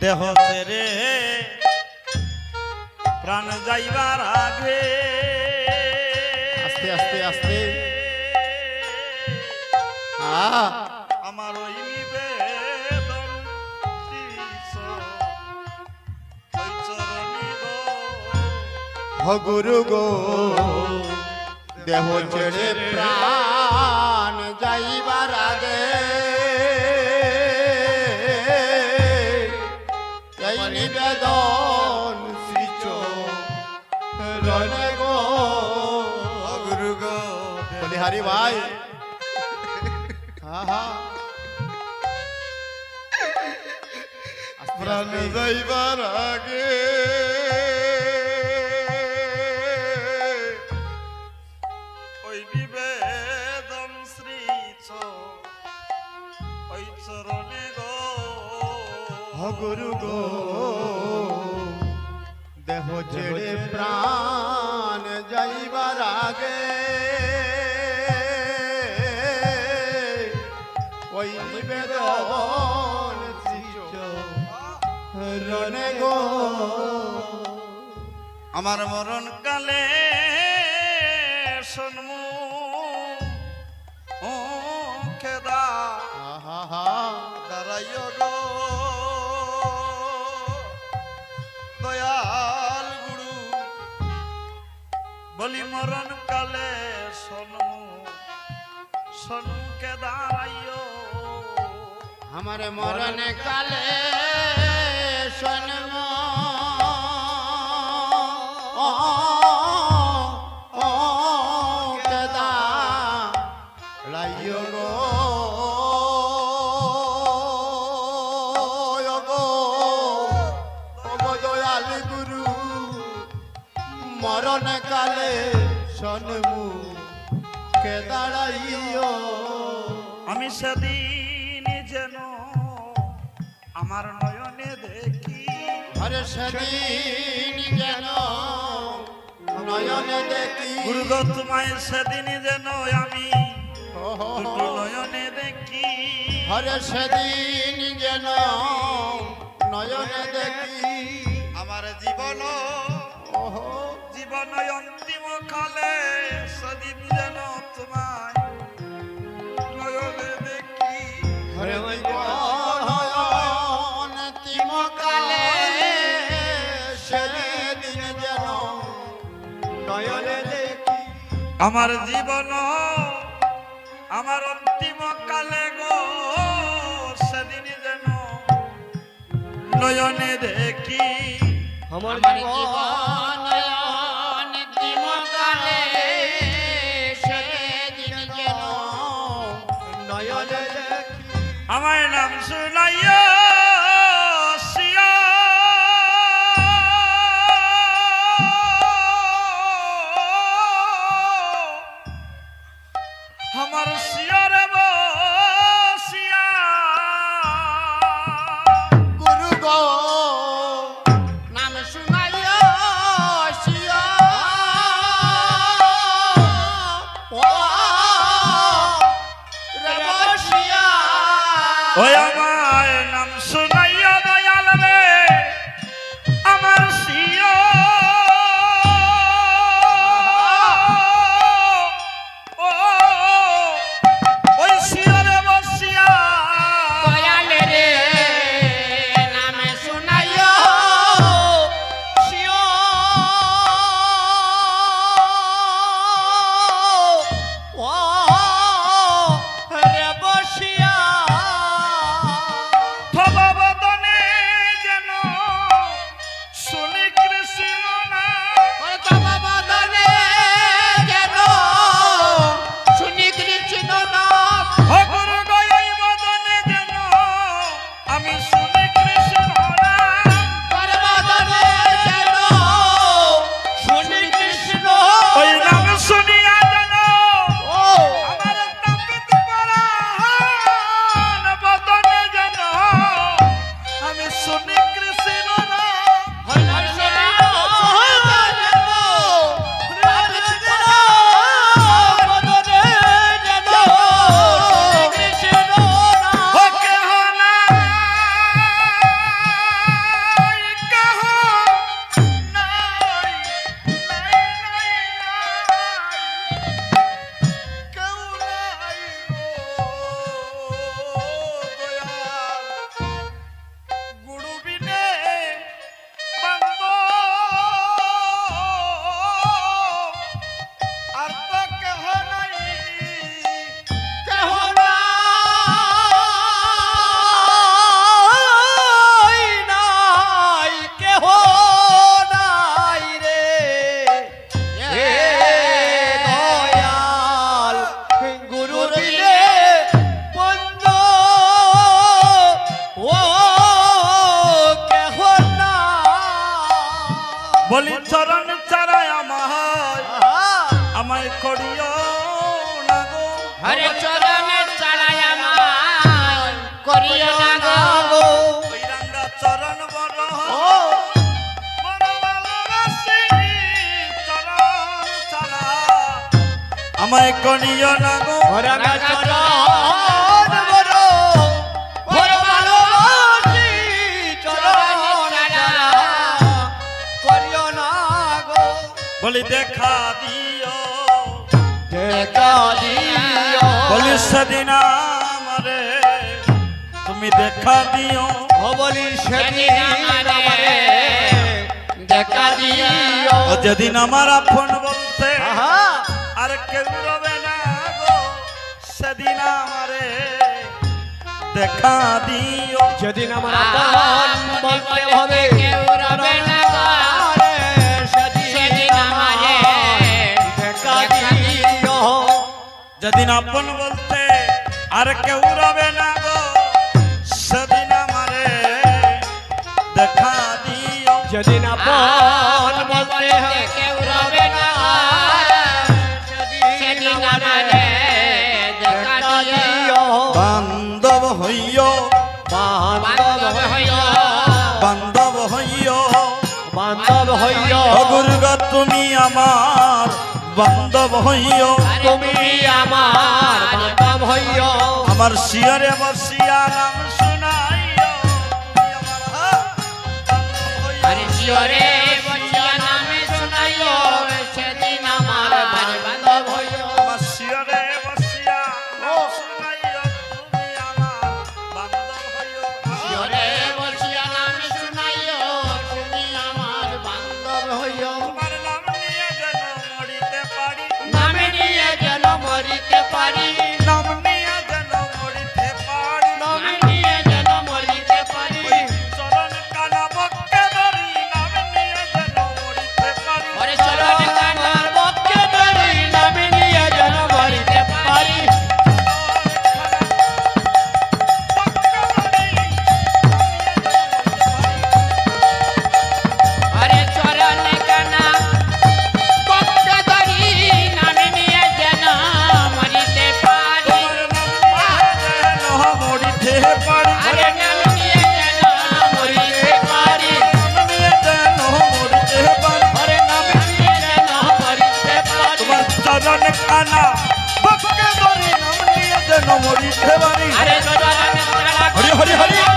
দেহ ছেড়ে প্রাণ যাইবার আগে আস্তে আস্তে আস্তে আমার ওই। গুরু গো দেহ ছেড়ে প্রাণ ভাই হা হা আস্তে প্রাণ। যাইবার আগে ওই নিবেদন শ্রী ওই চরণে গো গুরু গো ছেড়ে প্রাণ যাইবার আগে ওই নিবেদন রনে গো। আমার মরণ কালে বলি মরণ কালে শোনমু শোনমুকে দাঁড়াইও। আমার মরণ কালে শোনম মরণ কালে শোনমু কেদাড়াইয় আমি সেদিন যেন আমার নয়নে দেখি। আরে সেদিন যেন নয়নে দেখি। গুরুগ তোমায় সেদিন যেন আমি নয়নে দেখি। আরে সেদিন যেন নয়নে দেখি। আমার জীবন জীবন অন্তিম কালে সেদিন যেন তোমায় নয়নে দেখি। অন্তিম কালে সেদিন যেন নয়নে দেখি। আমার জীবন আমার অন্তিম কালে গো সেদিন যেন নয়নে দেখি। আমার জীবন আমার নাম শুনাইয়া শিয়া আমার শিয়ারে ও রে বসিয়া আমায় করিও না গো। আমায় করিও আমায় করিও না গো। বলি দেখা বলি সেদিন আমারে তুমি দেখা দিও। বলি সেদিন আমারে দেখা দিও। ও যেদিন আমার আপন বলতে আর কেউ রবে না গো সেদিন আমারে দেখা দিও। যেদিন আমার আপন বলতে হবে কেউ রবে না যেদিন আপন বলতে আর কেউ রবে না গো সেদিন আমারে দেখা দিও। যেদিন আপন বলতে কেউ রবে না সেদিন আমারে দেখা দিও। বান্ধব হইও বান্ধব হইও। বান্ধব হইও। বান্ধব হইও। অগুরগ তুমি আমার বান্ধব হইও তুমি আমার বান্ধব হইও। আমার শিয়রে নাম শুনাইও। আমার। আরে বসিয়া নামে শোনাইও। সেদিন আমার বাড়ি বান্ধব হইও। আমার শিয়রে বসিয়া নাম শুনাইও। তুমি আমার বান্ধব হইও। শিওরে বসিয়া নামে শোনাইও। তুমি আমার বান্ধব হইও। পারি নমরি খেবানি হরি হরি হরি।